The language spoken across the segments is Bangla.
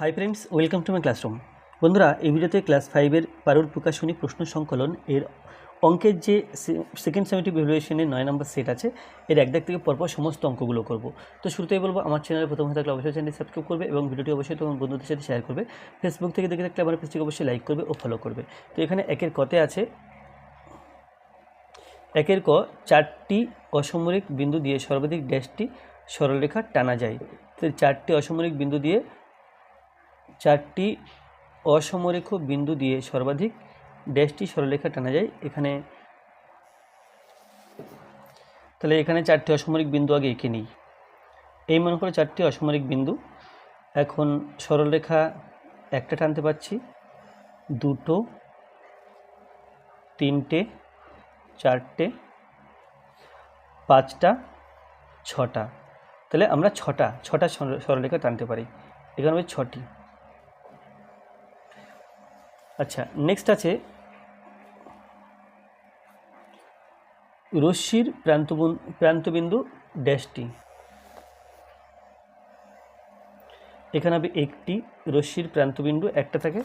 Hi friends welcome to my classroom বন্ধুরা, এই ভিডিওতে ক্লাস ফাইভের পারুর প্রকাশনী প্রশ্ন সংকলন এর অঙ্কের যে সেকেন্ড সেমিটিভ ভ্যালুয়েশনের নয় নম্বর সেট আছে, এর এক দাগ থেকে পরপর সমস্ত অঙ্কগুলো করব। তো শুরুতেই বলব, আমার চ্যানেলে প্রথম হয়ে থাকলে অবশ্যই চ্যানেলটি সাবস্ক্রাইব করবে এবং ভিডিওটি অবশ্যই তোমার বন্ধুদের সাথে শেয়ার করবে। ফেসবুক থেকে দেখে থাকলে আমার পেজটিকে অবশ্যই লাইক করবে ও ফলো করবে। তো এখানে একের কতে আছে, একের ক চারটি অসামরিক বিন্দু দিয়ে সর্বাধিক ড্যাশটি সরলরেখা টানা যায়। তো চারটি অসামরিক বিন্দু দিয়ে চারটি অসমরেখ বিন্দু দিয়ে সর্বাধিক, ড্যাশটি সরলরেখা টানা যায় এখানে। তাহলে এখানে চারটি অসামরিক বিন্দু আগে এঁকে নিই। এই মনে করে চারটি অসামরিক বিন্দু। এখন সরলরেখা একটা টানতে পারছি দুটো, তিনটে, চারটে, পাঁচটা, ছটা। তাহলে আমরা ছটা ছটা সর- সরলরেখা টানতে পারি। এখানে ছটি। আচ্ছা নেক্সট আছে। রশ্মির প্রান্তবন প্রান্তবিন্দু ড্যাশটি এখানে হবে একটি, রশ্মির প্রান্তবিন্দু একটা থাকে।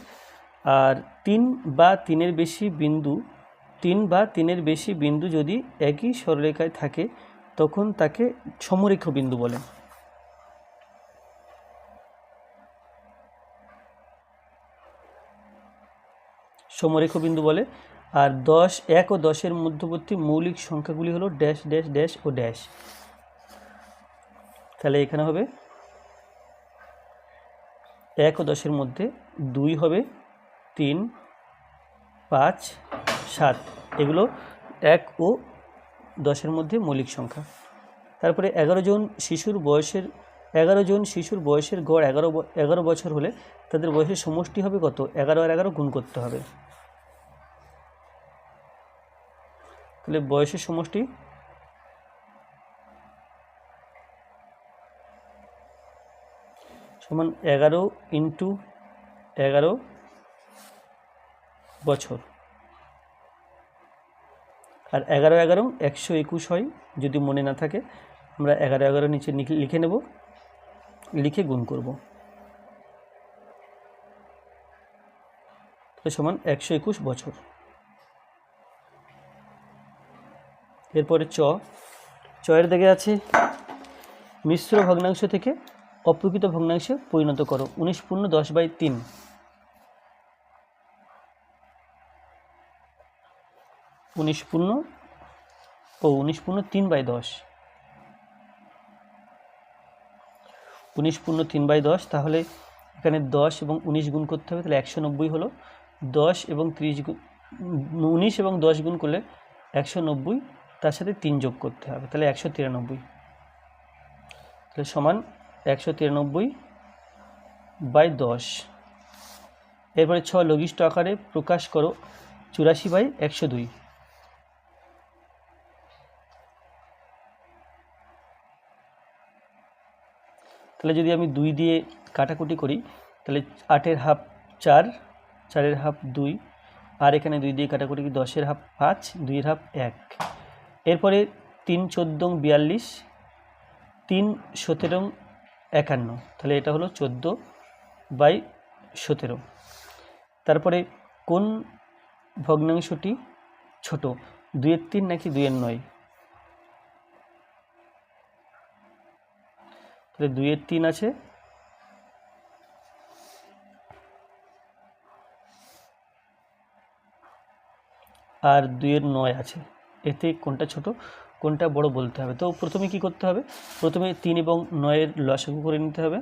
আর তিন বা তিনের বেশি বিন্দু, তিন বা তিনের বেশি বিন্দু যদি একই সরলরেখায় থাকে, তখন তাকে সমরেখ বিন্দু বলে। সমরেখ বিন্দু বলে। আর দশ, এক ও দশের মধ্যবর্তী মৌলিক সংখ্যাগুলি হলো ড্যাশ ড্যাশ ড্যাশ ও ড্যাশ। তাহলে এখানে হবে এক ও দশের মধ্যে দুই হবে তিন, পাঁচ, সাত। এগুলো এক ও দশের মধ্যে মৌলিক সংখ্যা। তারপরে এগারো জন শিশুর বয়সের এগারো জন শিশুর বয়সের গড় এগারো এগারো বছর হলে তাদের বয়সের সমষ্টি হবে কত? এগারো আর এগারো গুণ করতে হবে। তাহলে বয়সের সমষ্টি? সমান এগারো ইন্টু এগারো বছর। আর এগারো এগারো একশো একুশ হয়, যদি মনে না থাকে, আমরা এগারো এগারো নিচে লিখে- নেব। লিখে গুণ করব। সমান একশো একুশ বছর। এরপরে চ। চয়ের দিকে আছে। মিশ্র ভগ্নাংশ থেকে অপ্রকৃত ভগ্নাংশে পরিণত করো। উনিশ পূর্ণ দশ বাই তিন। উনিশ পূর্ণ ও উনিশ পূর্ণ তিন বাই দশ। উনিশ পূর্ণ তিন বাই দশ, তাহলে এখানে দশ এবং উনিশ গুণ করতে হবে, তাহলে একশো নব্বই হলো। দশ এবং ত্রিশ গুণ উনিশ এবং দশ গুণ করলে একশো নব্বই, তার সাথে তিন যোগ করতে হবে, তাহলে একশো তিরানব্বই। তাহলে সমান একশো তিরানব্বই বাই দশ। এরপরে ছ, লঘিষ্ঠ আকারে প্রকাশ করো, চুরাশি বাই একশো দুই। তাহলে যদি আমি দুই দিয়ে কাটাকুটি করি, তাহলে আটের হাফ চার, চারের হাফ দুই, আর এখানে দুই দিয়ে কাটাকুটি দশের হাফ পাঁচ, দুইয়ের হাফ এক। এরপরে তিন চোদ্দং বিয়াল্লিশ, তিন সতেরো একান্ন, তাহলে এটা হলো চোদ্দ বাই সতেরো। তারপরে কোন ভগ্নাংশটি ছোট, দুইয়ের তিন নাকি দুইয়ের নয়? তাহলে দুইয়ের তিন আছে। আর দুইয়ের নয় আছে। এতে কোনটা ছোট, কোনটা বড় বলতে হবে। তো প্রথমে কি করতে হবে? প্রথমে তিন এবং নয়ের লসাগু করে নিতে হবে।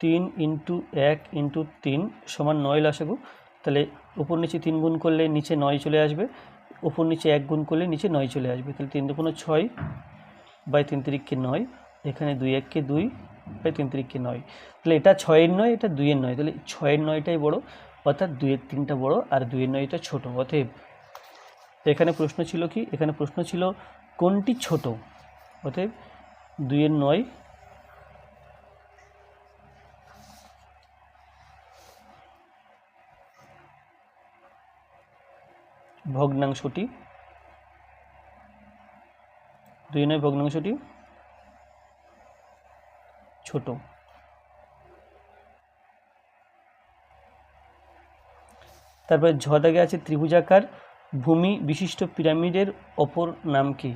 তিন ইন্টু এক ইন্টু তিন সমান নয় লসাগু তাহলে উপর নিচে তিন গুণ করলে নিচে নয় চলে আসবে। উপর নিচে এক গুণ করলে নিচে নয় চলে আসবে। তাহলে তিন দুগুণ ছয় বাই তিন তিরিককে নয়, এখানে দুই এককে দুই বাই তিন তিরিককে নয়। তাহলে এটা ছয়ের নয়, এটা দুইয়ের নয়। তাহলে ছয়ের নয়টাই বড়, অর্থাৎ দুইয়ের তিনটা বড় আর দুইয়ের নয়টা ছোট। অতএব এখানে প্রশ্ন ছিল কি? এখানে প্রশ্ন ছিল কোনটি ছোট? অতএব দুইয়ের নয় ভগ্নাংশটি। দুই নয় ভগ্নাংশটি ছোট। তারপরে ঝ দাগে আছে ত্রিভুজাকার ভূমি বিশিষ্ট পিরামিডের অপর নাম কি?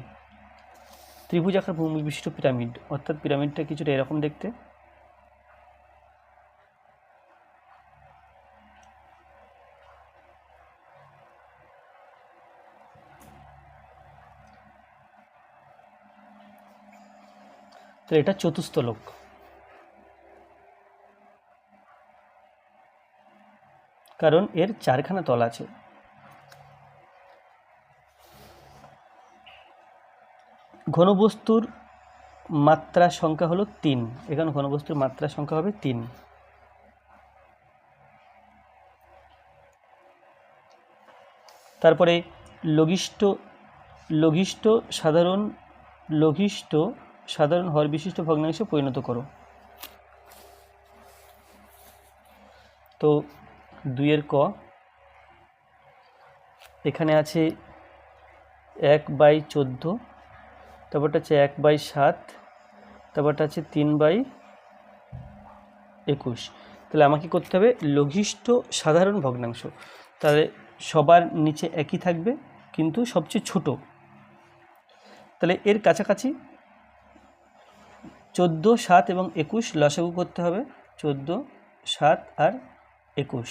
ত্রিভুজাকার ভূমি বিশিষ্ট পিরামিড, অর্থাৎ পিরামিডটা কিছুটা এরকম দেখতে। তো এটা চতুর্থ লোক। কারণ এর চারখানা তল আছে। ঘনবস্তুর মাত্রা সংখ্যা হলো তিন। এখানে ঘনবস্তুর মাত্রা সংখ্যা হবে তিন। তারপরে লঘিষ্ঠ লঘিষ্ঠ সাধারণ, লঘিষ্ঠ সাধারণ হর বিশিষ্ট ভগ্নাংশে পরিণত করো। তো দুইয়ের ক, এখানে আছে এক বাই চোদ্দ, তারপরটা আছে এক বাই সাত, তারপরটা আছে তিন বাই একুশ। তাহলে আমাকে করতে হবে লঘিষ্ঠ সাধারণ ভগ্নাংশ। তাহলে সবার নিচে একই থাকবে, কিন্তু সবচেয়ে ছোট। তাহলে এর কাছাকাছি চোদ্দ সাত এবং একুশ লসাগু করতে হবে। চোদ্দ সাত আর একুশ।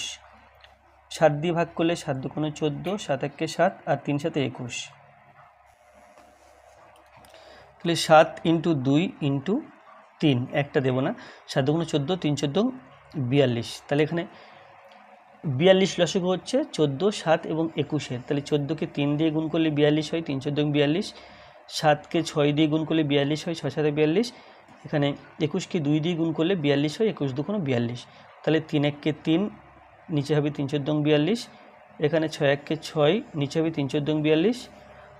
সাত দিয়ে ভাগ করলে সাত দুগুণে চোদ্দ, সাত একে সাত আর তিন সাথে একুশ। তাহলে সাত ইন্টু দুই ইন্টু তিন, একটা দেবো না। সাত দুগুণে চোদ্দ, তিন চোদ্দ, বিয়াল্লিশ। তাহলে এখানে বিয়াল্লিশ লসক হচ্ছে চোদ্দ সাত এবং একুশের তাহলে চোদ্দোকে তিন দিয়ে গুণ করলে বিয়াল্লিশ হয়, তিন চোদ্দ বিয়াল্লিশ। সাতকে ছয় দিয়ে গুণ করলে বিয়াল্লিশ হয়, ছয় সাথে বিয়াল্লিশ। এখানে একুশকে দুই দিয়ে গুণ করলে বিয়াল্লিশ হয়, একুশ দুগুণ বিয়াল্লিশ। তাহলে তিন এককে তিন, নিচে হবে তিন চোদ্দ বিয়াল্লিশ। এখানে ছয় এককে ছয়, নিচে হবে তিন চোদ্দ বিয়াল্লিশ।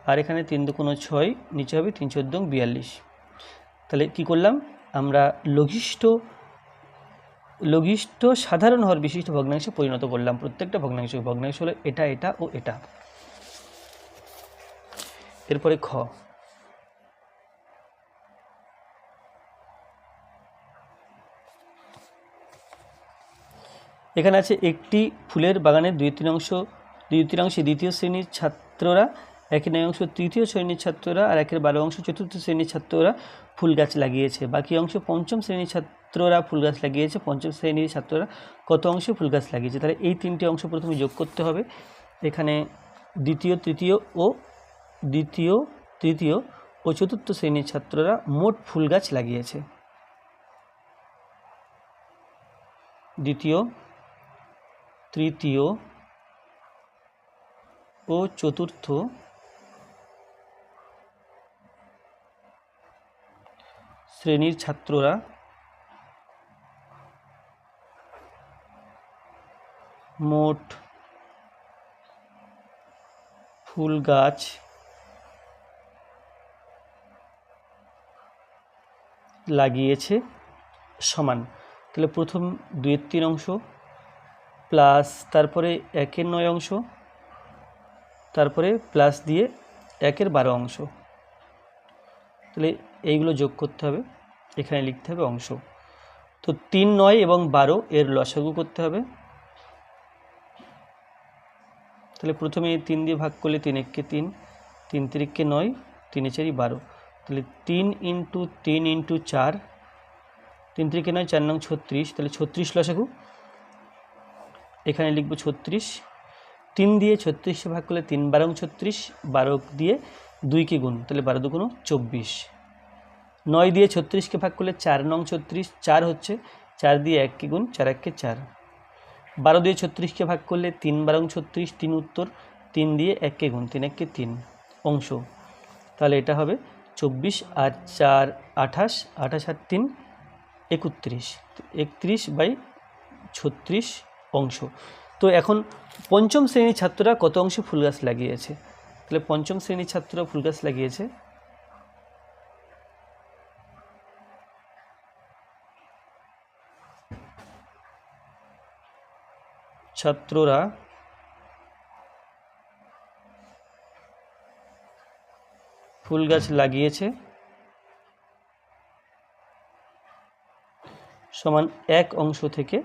আর এখানে তিন দুকোনো ছয়, নিচে হবে তিন চোদ্দ বিয়াল্লিশ। তাহলে কি করলাম? আমরা লঘিষ্ঠ লঘিষ্ঠ সাধারণ হর বিশিষ্ট ভগ্নাংশে পরিণত করলাম। প্রত্যেকটা ভগ্নাংশ ভগ্নাংশ হলো এটা এটা ও এটা। এরপরে খ। এখানে আছে একটি ফুলের বাগানের দুই তৃতীয়াংশ দুই তৃতীয়াংশে দ্বিতীয় শ্রেণির ছাত্ররা একের নয় অংশ তৃতীয় শ্রেণির ছাত্ররা আর একের বারো অংশ চতুর্থ শ্রেণির ছাত্ররা ফুল গাছ লাগিয়েছে। বাকি অংশ পঞ্চম শ্রেণির ছাত্ররা ফুল গাছ লাগিয়েছে। পঞ্চম শ্রেণির ছাত্ররা কত অংশে ফুল গাছ লাগিয়েছে? তাহলে এই তিনটি অংশ প্রথমে যোগ করতে হবে। এখানে দ্বিতীয়, তৃতীয় ও দ্বিতীয়, তৃতীয় ও চতুর্থ শ্রেণির ছাত্ররা মোট ফুল গাছ লাগিয়েছে। দ্বিতীয় তৃতীয় ও চতুর্থ শ্রেণির ছাত্ররা মোট ফুল গাছ লাগিয়েছে সমান। তাহলে প্রথম দুয়ের তিন অংশ প্লাস তারপরে একের নয় অংশ, তারপরে প্লাস দিয়ে একের বারো অংশ। তাহলে এইগুলো যোগ করতে হবে, এখানে লিখতে হবে অংশ। তো তিন, নয় এবং বারো এর লসাগু করতে হবে। তাহলে প্রথমে তিন দিয়ে ভাগ করলে তিন এককে তিন তিন তিরিককে নয়, তিনে চারি বারো। তাহলে তিন ইন্টু তিন ইন্টু চার, তিন তিরিকে নয়, চার নং ছত্রিশ, তাহলে ছত্রিশ লসাগু। এখানে লিখব ছত্রিশ। তিন দিয়ে ছত্রিশে ভাগ করলে তিন, বারং ছত্রিশ বারো দিয়ে দুইকে গুণ, তাহলে বারো দুগুণ চব্বিশ। নয় দিয়ে ছত্রিশকে ভাগ করলে চার নং ছত্রিশ, চার হচ্ছে চার দিয়ে এককে গুণ, চার এককে চার। বারো দিয়ে ছত্রিশকে ভাগ করলে তিন, বারং ছত্রিশ, তিন উত্তর, তিন দিয়ে এককে গুণ, তিন এককে তিন অংশ। তাহলে এটা হবে চব্বিশ আর চার আঠাশ আঠাশ আর তিন, একত্রিশ। একত্রিশ বাই ছত্রিশ অংশ। তো এখন পঞ্চম শ্রেণির ছাত্ররা কত অংশে ফুল গাছ লাগিয়েছে? তাহলে পঞ্চম শ্রেণির ছাত্ররা ফুল গাছ লাগিয়েছে? ছাত্ররা ফুল গাছ লাগিয়েছে সমান এক অংশ থেকে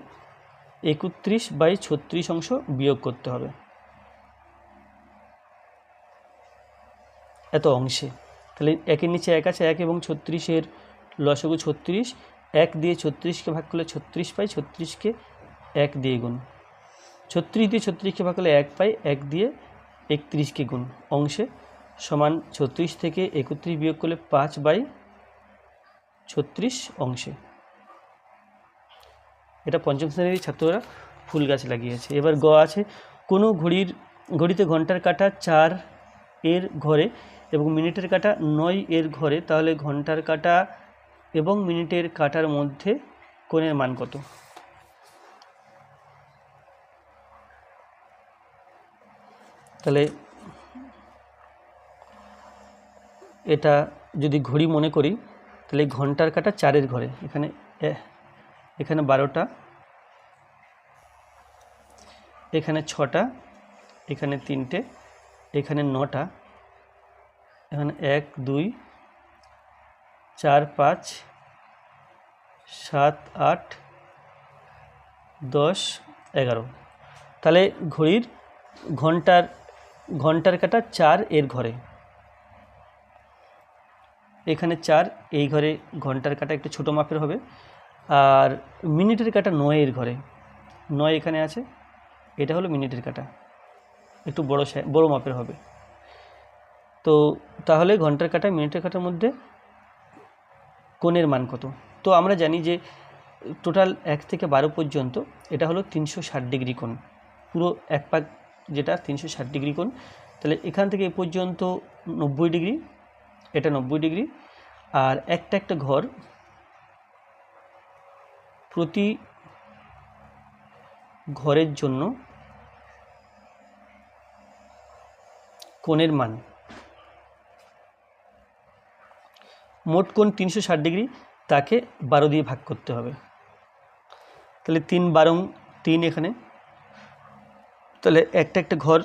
একত্রিশ বাই ছত্রিশ অংশ বিয়োগ করতে হবে। এত অংশে। তাহলে একের নিচে এক আছে, এক এবং ছত্রিশের লসগু ছত্রিশ। এক দিয়ে ছত্রিশকে ভাগ করলে ছত্রিশ পাই, ছত্রিশকে এক দিয়ে গুণ। ছত্রিশ দিয়ে ছত্রিশকে ভাগ করলে এক পাই, এক দিয়ে একত্রিশকে গুণ। অংশে সমান ছত্রিশ থেকে একত্রিশ বিয়োগ করলে পাঁচ বাই ছত্রিশ অংশে। এটা পঞ্চম শ্রেণির ছাত্ররা ফুল গাছ লাগিয়েছে। এবার গ আছে, কোনো ঘড়ির, ঘড়িতে ঘণ্টার কাটা চার এর ঘরে এবং মিনিটের কাটা নয় এর ঘরে, তাহলে ঘণ্টার কাটা এবং মিনিটের কাটার মধ্যে কোণের মান কত? তাহলে এটা যদি ঘড়ি মনে করি, তাহলে ঘণ্টার কাটা চারের ঘরে, এখানে এখানে বারোটা, এখানে ছটা, এখানে তিনটে, এখানে নটা, এখানে এক, দুই, চার, পাঁচ, সাত, আট, দশ, এগারো। তাহলে ঘড়ির ঘণ্টার ঘণ্টার কাটা চার এর ঘরে। এখানে চার, এই ঘরে ঘণ্টার কাটা একটু ছোটো মাপের হবে। আর মিনিটের কাটা নয়ের ঘরে। নয় এখানে আছে। এটা হলো মিনিটের কাটা। একটু বড় বড় মাপের হবে। তো তাহলে ঘণ্টার কাটা মিনিটের কাটার মধ্যে কোণের মান কত? তো আমরা জানি যে টোটাল এক থেকে বারো পর্যন্ত এটা হলো তিনশো ষাট ডিগ্রি কোণ। পুরো এক পাক যেটা তিনশো ষাট ডিগ্রি কোণ। তাহলে এখান থেকে এ পর্যন্ত নব্বই ডিগ্রি, এটা নব্বই ডিগ্রি। আর একটা একটা ঘর প্রতি ঘরের জন্য কোণের মান। মোট কোণ তিনশো ষাট ডিগ্রি, তাকে বারো দিয়ে ভাগ করতে হবে। তাহলে তিন বারং তিন এখানে। তাহলে একটা একটা ঘর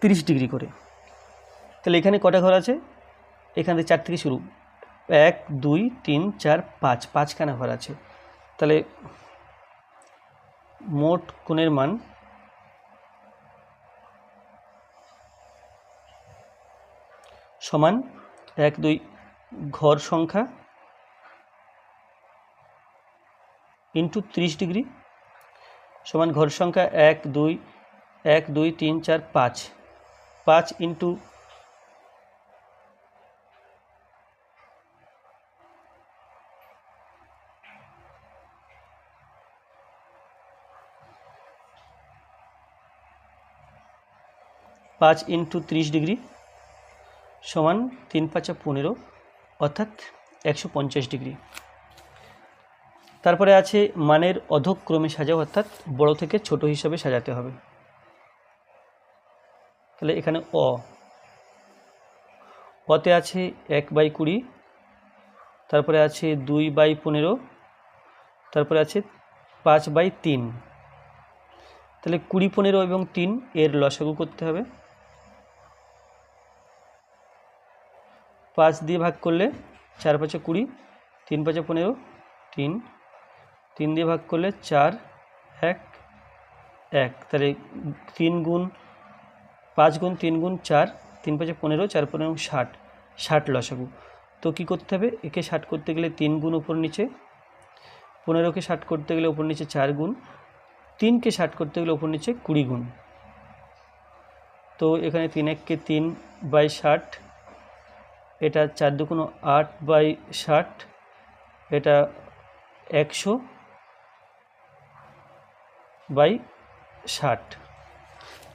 তিরিশ ডিগ্রি করে। তাহলে এখানে কটা ঘর আছে? এখান থেকে চার থেকে শুরু। এক, দুই, তিন, চার, পাঁচ। পাঁচখানা ঘর আছে। তাহলে মোট কোণের মান সমান এক দুই ঘর সংখ্যা ইন্টু ত্রিশ ডিগ্রি সমান ঘর সংখ্যা এক দুই এক দুই, তিন, চার, পাঁচ। পাঁচ ইন্টু পাঁচ ইন্টু ত্রিশ ডিগ্রি সমান তিন পাঁচা পনেরো, অর্থাৎ একশো পঞ্চাশ ডিগ্রি। তারপরে আছে মানের অধক্রমে সাজাও, অর্থাৎ বড় থেকে ছোট হিসাবে সাজাতে হবে। তাহলে এখানে অ। অতে আছে এক বাই কুড়ি, তারপরে আছে দুই বাই পনেরো, তারপরে আছে পাঁচ বাই তিন। তাহলে কুড়ি, পনেরো এবং তিন এর লসাগু করতে হবে। পাঁচ দিয়ে ভাগ করলে চার পাঁচে কুড়ি, তিন পাঁচে পনেরো, তিন। তিন দিয়ে ভাগ করলে চার, এক এক। তাহলে তিন গুণ, পাঁচ গুণ, তিন গুণ চার, তিন পাঁচে পনেরো, চার পনেরো ষাট। ষাট লসাগু। তো কী করতে হবে? একে ষাট করতে গেলে তিন গুণ উপর নিচে, পনেরোকে ষাট করতে গেলে উপর নিচে চার গুণ, তিনকে ষাট করতে গেলে উপর নিচে কুড়ি গুণ। তো এখানে তিন, এককে তিন বাই ষাট এটা চার দুগুণ আট বাই ষাট, এটা একশো বাই ষাট।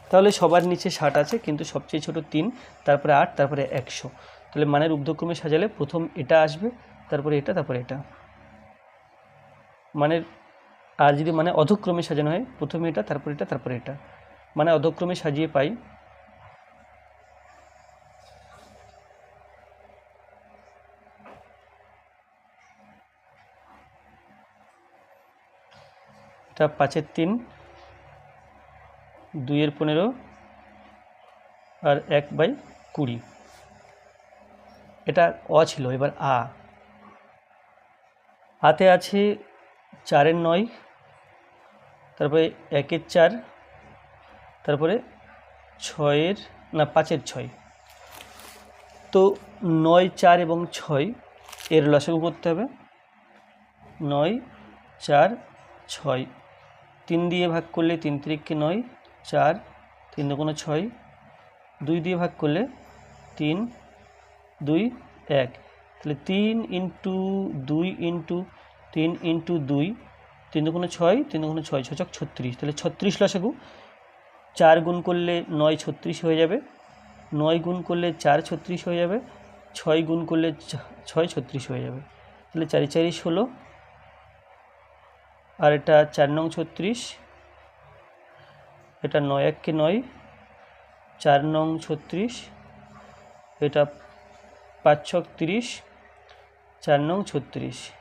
তাহলে সবার নিচে ষাট আছে, কিন্তু সবচেয়ে ছোট তিন, তারপরে আট, তারপরে একশো। তাহলে মানের ঊর্ধ্বক্রমে সাজালে প্রথম এটা আসবে, তারপরে এটা তারপরে এটা। মানের, আর যদি মানে অধক্রমে সাজানো হয়, প্রথমে এটা, তারপরে এটা তারপরে এটা। মানে অধক্রমে সাজিয়ে পাই এটা পাঁচের তিন, দুইয়ের পনেরো আর এক বাই কুড়ি। এটা অ ছিল, এবার আ। আতে আছে চারের নয়, তারপরে একের চার, তারপরে ছয়ের, না, পাঁচের ছয়। তো নয়, চার এবং ছয়, এর লসাগু করতে হবে। নয়, চার, ছয়। তিন দিয়ে ভাগ করলে তিন তিরিককে নয়, চার, তিন দুগুণে ছয়, দুই দিয়ে ভাগ করলে তিন, দুই, এক। তাহলে তিন ইন্টু দুই ইন্টু তিন ইন্টু দুই, তিন দুগুণে ছয়, তিন দুগুণে ছয় ছচক ছত্রিশ। তাহলে ছত্রিশ লসাগু। চার গুণ করলে নয় ছত্রিশ হয়ে যাবে। নয় গুণ করলে চার ছত্রিশ হয়ে যাবে। ছয় গুণ করলে ছয় ছত্রিশ হয়ে যাবে। তাহলে চারি চারি ষোলো আর এটা চার নং ছত্রিশ। এটা নয় এককে নয়, চার নং ছত্রিশ। এটা পাঁচ ছক তিরিশ, চার নং ছত্রিশ।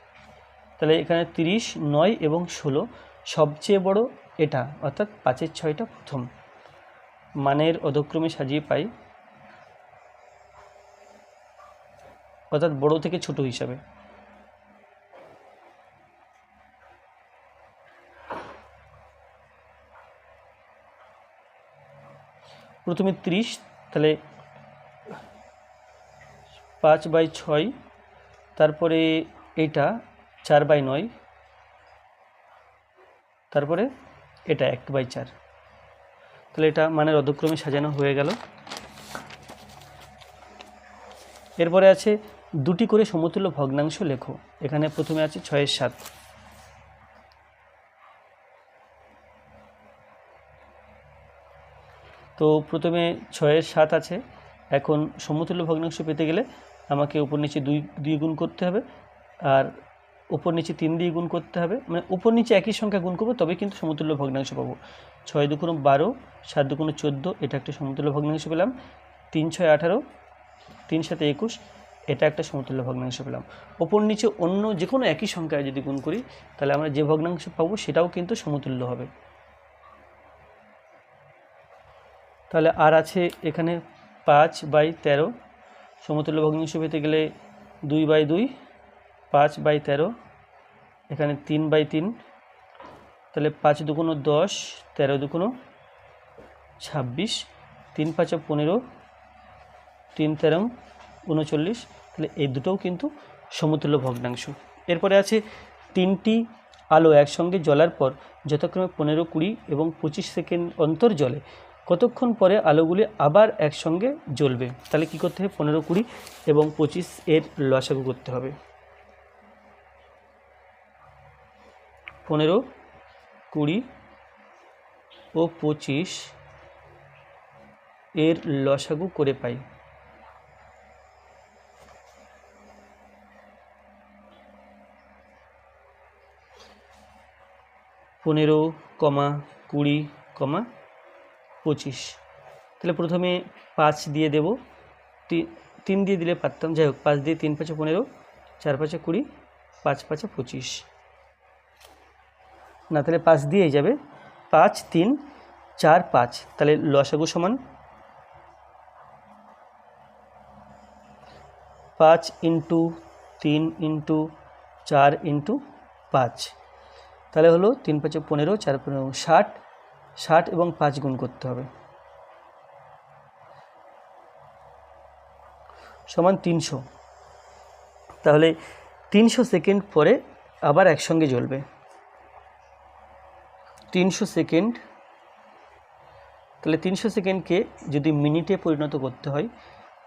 তাহলে এখানে তিরিশ, নয় এবং ষোলো সবচেয়ে বড় এটা, অর্থাৎ পাঁচের ছয়টা প্রথম। মানের অধক্রমে সাজিয়ে পাই। অর্থাৎ বড় থেকে ছোট হিসাবে। প্রথমে ত্রিশ, তাহলে পাঁচ বাই ছয়, তারপরে এটা চার বাই নয়, তারপরে এটা এক বাই চার। তাহলে এটা মানের অধক্রমে সাজানো হয়ে গেল। এরপরে আছে দুটি করে সমতুল্য ভগ্নাংশ লেখো। এখানে প্রথমে আছে ছয়ের সাত। তো প্রথমে ছয়ের সাত আছে। এখন সমতুল্য ভগ্নাংশ পেতে গেলে আমাকে উপর নিচে দুই দুই গুণ করতে হবে আর উপর নিচে তিন দিয়ে গুণ করতে হবে। মানে উপর নিচে একই সংখ্যা গুণ করব তবে কিন্তু সমতুল্য ভগ্নাংশ পাবো। ছয় দুগুণ বারো, সাত দুগুণ চোদ্দ, এটা একটা সমতুল্য ভগ্নাংশ পেলাম। তিন ছয় আঠারো, তিন সাথে একুশ, এটা একটা সমতুল্য ভগ্নাংশ পেলাম। ওপর নিচে অন্য যে কোনো একই সংখ্যায় যদি গুণ করি, তাহলে আমরা যে ভগ্নাংশ পাবো সেটাও কিন্তু সমতুল্য হবে। তাহলে আর আছে এখানে পাঁচ বাই তেরো। সমতুল্য ভগ্নাংশ পেতে গেলে দুই বাই দুই, পাঁচ বাই তেরো, এখানে তিন বাই তিন। তাহলে পাঁচ দুগুণো দশ, তেরো দুগুণো ছাব্বিশ, তিন পাঁচে পনেরো, তিন তেরো, উনচল্লিশ। তাহলে এই দুটোও কিন্তু সমতুল্য ভগ্নাংশ এরপরে আছে তিনটি আলো একসঙ্গে জ্বলার পর, যথাক্রমে পনেরো কুড়ি এবং পঁচিশ সেকেন্ড অন্তর জ্বলে কতক্ষণ পরে আলোগুলি আবার একসঙ্গে জ্বলবে? তাহলে কি করতে হবে? পনেরো কুড়ি এবং পঁচিশ এর লসাগু করতে হবে। পনেরো কুড়ি ও পঁচিশ এর লসাগু করে পাই। পনেরো কমা কুড়ি কমা পঁচিশ। তাহলে প্রথমে পাঁচ দিয়ে দেব। তিন দিয়ে দিলে পারতাম যাই হোক, পাঁচ দিয়ে তিন পাঁচে পনেরো, চার পাঁচে কুড়ি, পাঁচ পাঁচে পঁচিশ। না, তাহলে পাঁচ দিয়েই যাবে। পাঁচ, তিন, চার, পাঁচ, তাহলে লসাগু সমান পাঁচ ইন্টু তিন ইন্টু চার ইন্টু পাঁচ। তাহলে হলো তিন পাঁচে পনেরো, চার পনেরো ষাট ষাট এবং পাঁচ গুণ করতে হবে। সমান তিনশো। তাহলে তিনশো সেকেন্ড পরে আবার একসঙ্গে জ্বলবে। তিনশো সেকেন্ড, তাহলে তিনশো সেকেন্ডকে যদি মিনিটে পরিণত করতে হয়,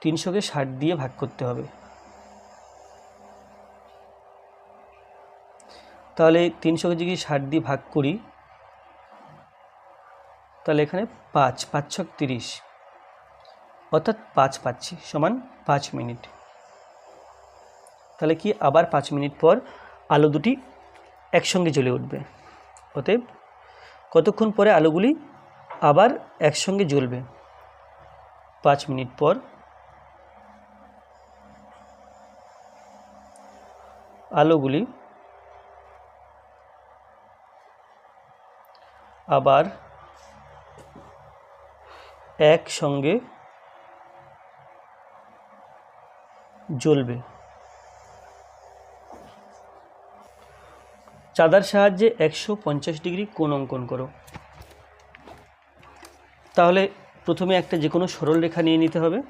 তিনশোকে ষাট দিয়ে ভাগ করতে হবে। তাহলে তিনশোকে যদি ষাট দিয়ে ভাগ করি তাহলে এখানে পাঁচ পাঁচ ছক তিরিশ। অর্থাৎ পাঁচ পাচ্ছি সমান পাঁচ মিনিট। তাহলে কি আবার পাঁচ মিনিট পর আলো দুটি একসঙ্গে জ্বলে উঠবে। অতএব কতক্ষণ পরে আলোগুলি আবার একসঙ্গে জ্বলবে? পাঁচ মিনিট পর আলোগুলি আবার একসঙ্গে জ্বলবে। চাঁদার সাহায্যে একশো পঞ্চাশ ডিগ্রি কোণ অঙ্কন করো। তাহলে প্রথমে একটা যে কোনো সরল রেখা নিয়ে নিতে হবে।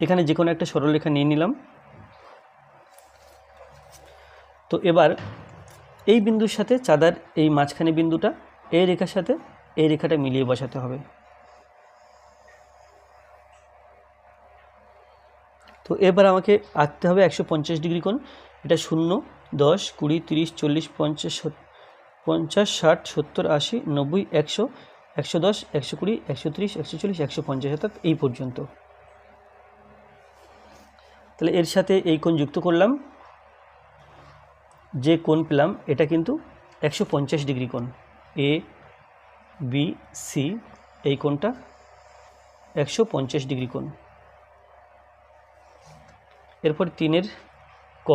এখানে যে কোনো একটা সরলরেখা নিয়ে নিলাম। তো এবার এই বিন্দুর সাথে চাঁদার এই মাঝখানে বিন্দুটা, এই রেখার সাথে এই রেখাটা মিলিয়ে বসাতে হবে। তো এবার আমাকে আঁকতে হবে একশো পঞ্চাশ ডিগ্রি কোণ। এটা শূন্য, দশ, কুড়ি, তিরিশ, চল্লিশ, পঞ্চাশ পঞ্চাশ, ষাট, সত্তর, আশি, নব্বই, একশো একশো দশ, একশো কুড়ি, একশো তিরিশ, একশো চল্লিশ, একশো পঞ্চাশ, অর্থাৎ এই পর্যন্ত। তাহলে এর সাথে এই কোণ যুক্ত করলাম। যে কোণ পেলাম, এটা কিন্তু একশো পঞ্চাশ ডিগ্রি কোণ। এ বি সি এই কোণটা একশো পঞ্চাশ ডিগ্রি কোণ। এরপর তিনের ক।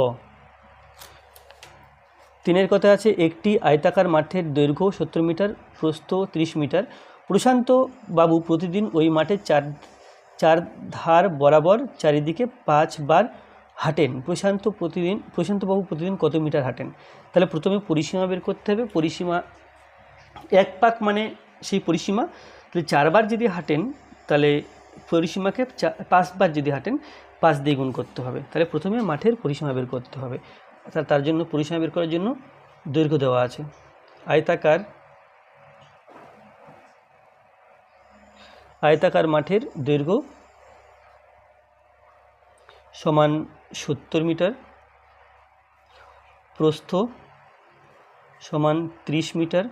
তিনের কথা আছে, একটি আয়তাকার মাঠের দৈর্ঘ্য সত্তর মিটার, প্রস্থ ত্রিশ মিটার। প্রশান্ত বাবু প্রতিদিন ওই মাঠে চার চার ধার বরাবর চারিদিকে পাঁচবার হাঁটেন। প্রশান্ত প্রতিদিন, প্রশান্তবাবু প্রতিদিন কত মিটার হাঁটেন? তাহলে প্রথমে পরিসীমা বের করতে হবে। পরিসীমা এক পাক মানে সেই পরিসীমা। তাহলে চারবার যদি হাঁটেন, তাহলে পরিসীমাকে চা- পাঁচবার যদি হাঁটেন, পাঁচ দিয়ে গুণ করতে হবে। তাহলে প্রথমে মাঠের পরিসীমা বের করতে হবে। অর্থাৎ তার জন্য পরিসীমা বের করার জন্য দৈর্ঘ্য দেওয়া আছে। আয়তাকার আয়তাকার মাঠের দৈর্ঘ্য সমান সত্তর মিটার। প্রস্থ সমান ত্রিশ মিটার।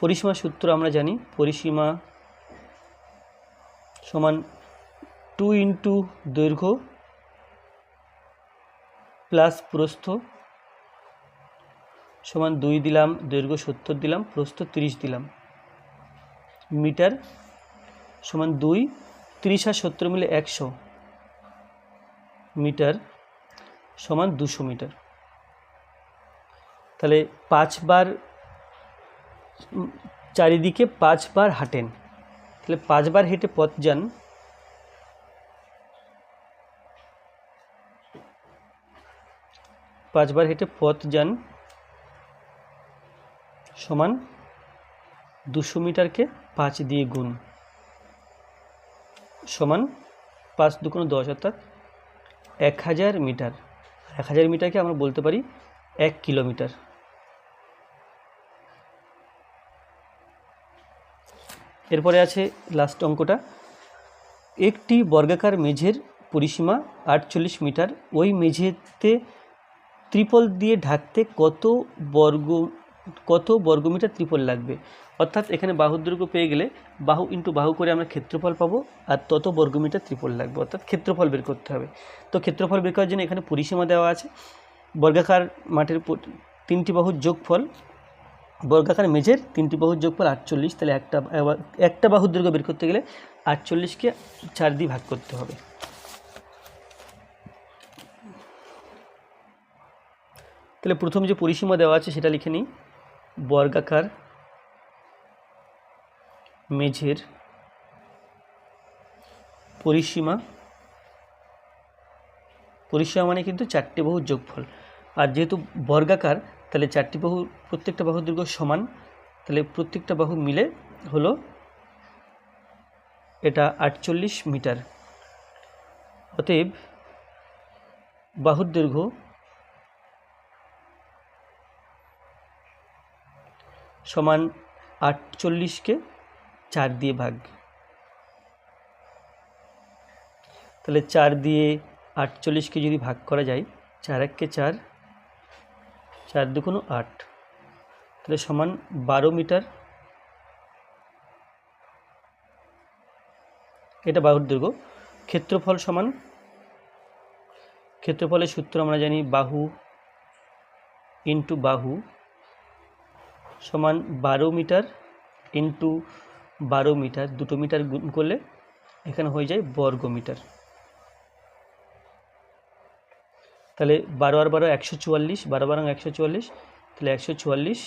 পরিসীমা সূত্র আমরা জানি, পরিসীমা সমান টু ইন্টু দৈর্ঘ্য প্লাস প্রস্থ সমান দুই দিলাম, দৈর্ঘ্য সত্তর দিলাম, প্রস্থ তিরিশ দিলাম। মিটার সমান দুই, তিরিশ আর সত্তর মিলে একশো। মিটার সমান দুশো মিটার। তাহলে পাঁচবার, চারিদিকে পাঁচবার হাঁটেন। তাহলে পাঁচবার হেঁটে পথ যান। পাঁচবার হেঁটে পথ যান সমান দুশো মিটারকে পাঁচ দিয়ে গুণ সমান পাঁচ দুগুণ দশ অর্থাৎ এক হাজার মিটার। এক হাজার মিটারকে আমরা বলতে পারি এক কিলোমিটার। এরপরে আছে লাস্ট অঙ্কটা। একটি বর্গাকার মেঝের পরিসীমা আটচল্লিশ মিটার। ওই মেঝেতে ত্রিপল দিয়ে ঢাকতে কত বর্গ কত বর্গমিটার ত্রিপল লাগবে? অর্থাৎ এখানে বাহুর দৈর্ঘ্য পেয়ে গেলে বাহু ইন্টু বাহু করে আমরা ক্ষেত্রফল পাবো আর তত বর্গমিটার ত্রিপল লাগবে। অর্থাৎ ক্ষেত্রফল বের করতে হবে। তো ক্ষেত্রফল বের করার জন্য এখানে পরিসীমা দেওয়া আছে। বর্গাকার মাঠের তিনটি বাহুর যোগফল, বর্গাকার মেঝের তিনটি বাহুর যোগফল আটচল্লিশ। তাহলে একটা একটা বাহুর দৈর্ঘ্য বের করতে গেলে আটচল্লিশকে চার দিয়ে ভাগ করতে হবে। তাহলে প্রথম যে পরিসীমা দেওয়া আছে সেটা লিখে নিই। বর্গাকার, মেঝের পরিসীমা। পরিসীমা মানে কিন্তু চারটি বাহুর যোগফল। আর যেহেতু বর্গাকার, তাহলে চারটি বাহু, প্রত্যেকটা বাহুর দৈর্ঘ্য সমান, তাহলে প্রত্যেকটা বাহু মিলে হলো এটা আটচল্লিশ মিটার। অতএব বাহুর দৈর্ঘ্য সমান আটচল্লিশকে চার দিয়ে ভাগ। তাহলে চার দিয়ে আটচল্লিশকে যদি ভাগ করা যায়, চার এককে চার চার দুগুণ আট, তাহলে সমান বারো মিটার। এটা বাহুর দৈর্ঘ্য ক্ষেত্রফল সমান, ক্ষেত্রফলের সূত্র আমরা জানি বাহু ইন্টু বাহু সমান বারো মিটার ইন্টু বারো মিটার, দুটো মিটার গুণ করলে এখানে হয়ে যায় বর্গ মিটার। তাহলে বারো আর বারো একশো চুয়াল্লিশ, বারো বারো একশো চুয়াল্লিশ, তাহলে একশো চুয়াল্লিশ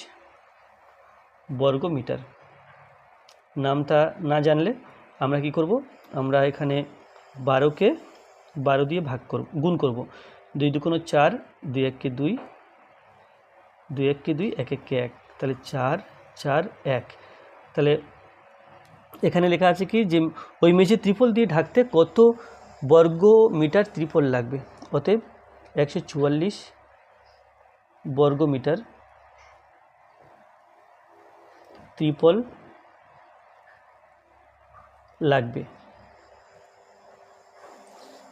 বর্গ মিটার। নামটা না জানলে আমরা কি করব? আমরা এখানে বারোকে বারো দিয়ে ভাগ করব, গুণ করব। দুই দুকোনো চার, দুই এককে দুই দুই এককে দুই, এক এককে এক। তাহলে চার চার, এক। তাহলে এখানে লেখা আছে কি যে ওই মেঝে ত্রিপল দিয়ে ঢাকতে কত বর্গ মিটার ত্রিপল লাগবে? অতএব একশো চুয়াল্লিশ বর্গ মিটার ত্রিপল লাগবে।